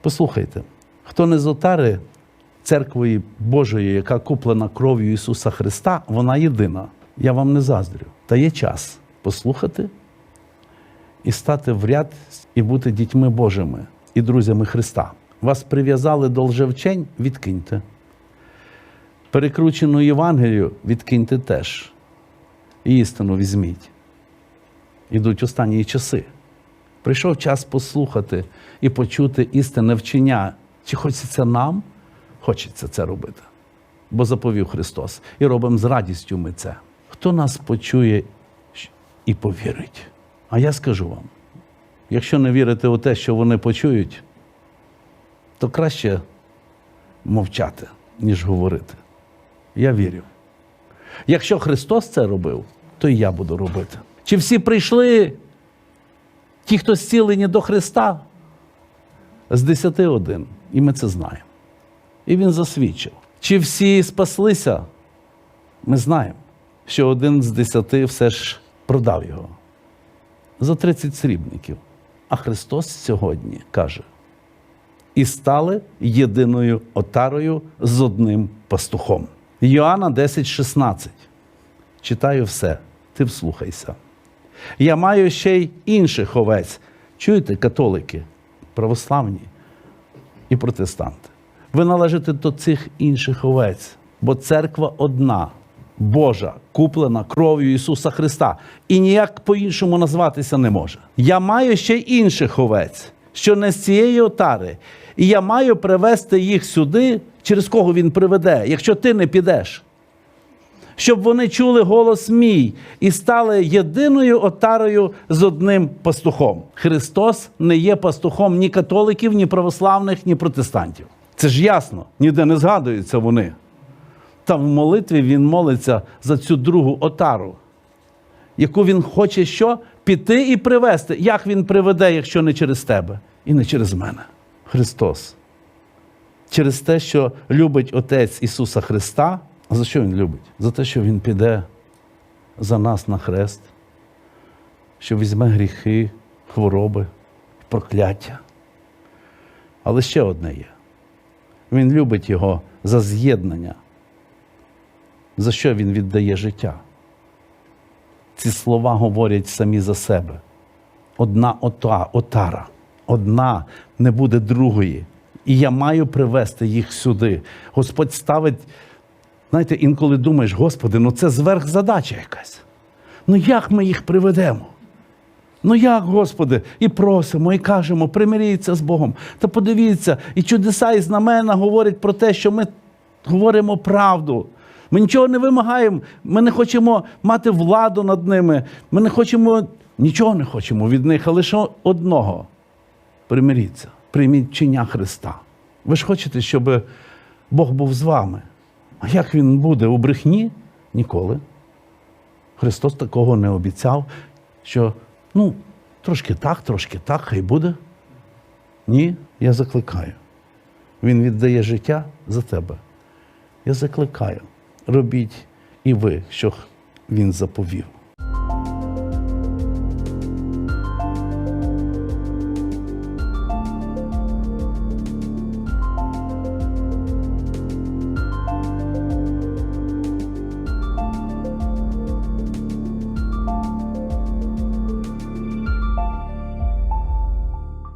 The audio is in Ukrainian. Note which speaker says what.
Speaker 1: Послухайте, хто не з отари церквою Божої, яка куплена кров'ю Ісуса Христа, вона єдина. Я вам не заздрю. Та є час послухати і стати в ряд і бути дітьми Божими і друзями Христа. Вас прив'язали до лжевчень, відкиньте. Перекручену Євангелію відкиньте теж. І істину візьміть. Ідуть останні часи. Прийшов час послухати і почути істинне вчення. Чи хочеться нам? Хочеться це робити. Бо заповів Христос. І робимо з радістю ми це. Хто нас почує і повірить? А я скажу вам: якщо не вірите у те, що вони почують, то краще мовчати, ніж говорити. Я вірю. Якщо Христос це робив, то і я буду робити. Чи всі прийшли ті, хто зцілені до Христа? З десяти один. І ми це знаємо. І він засвідчив. Чи всі спаслися? Ми знаємо, що один з десяти все ж продав його за 30 срібників. А Христос сьогодні каже: і стали єдиною отарою з одним пастухом. Йоанна 10,16. Читаю все, ти вслухайся. Я маю ще й інших овець. Чуєте, католики, православні і протестанти. Ви належите до цих інших овець, бо церква одна, Божа, куплена кров'ю Ісуса Христа, і ніяк по-іншому назватися не може. Я маю ще й інших овець, що не з цієї отари, і я маю привести їх сюди, через кого він приведе, якщо ти не підеш щоб вони чули голос мій і стали єдиною отарою з одним пастухом. Христос не є пастухом ні католиків, ні православних, ні протестантів. Це ж ясно, ніде не згадуються вони. Та в молитві він молиться за цю другу отару, яку він хоче що? Піти і привести. Як він приведе, якщо не через тебе і не через мене? Христос. Через те, що любить Отець Ісуса Христа. За що Він любить? За те, що Він піде за нас на хрест, що візьме гріхи, хвороби, прокляття. Але ще одне є. Він любить його за з'єднання. За що він віддає життя? Ці слова говорять самі за себе. Одна ота, отара, одна не буде другої. І я маю привести їх сюди. Господь ставить. Знаєте, інколи думаєш, Господи, ну це зверхзадача якась. Ну як ми їх приведемо? Ну як, Господи, і просимо, і кажемо, примиріться з Богом. Та подивіться, і чудеса, і знамена говорять про те, що ми говоримо правду. Ми нічого не вимагаємо, ми не хочемо мати владу над ними, ми не хочемо, нічого не хочемо від них, а лише одного. Примиріться, прийміть вчення Христа. Ви ж хочете, щоб Бог був з вами. А як він буде у брехні? Ніколи. Христос такого не обіцяв, що ну, трошки так, трошки так, хай буде. Ні, я закликаю. Він віддає життя за тебе. Я закликаю. Робіть і ви, що він заповів.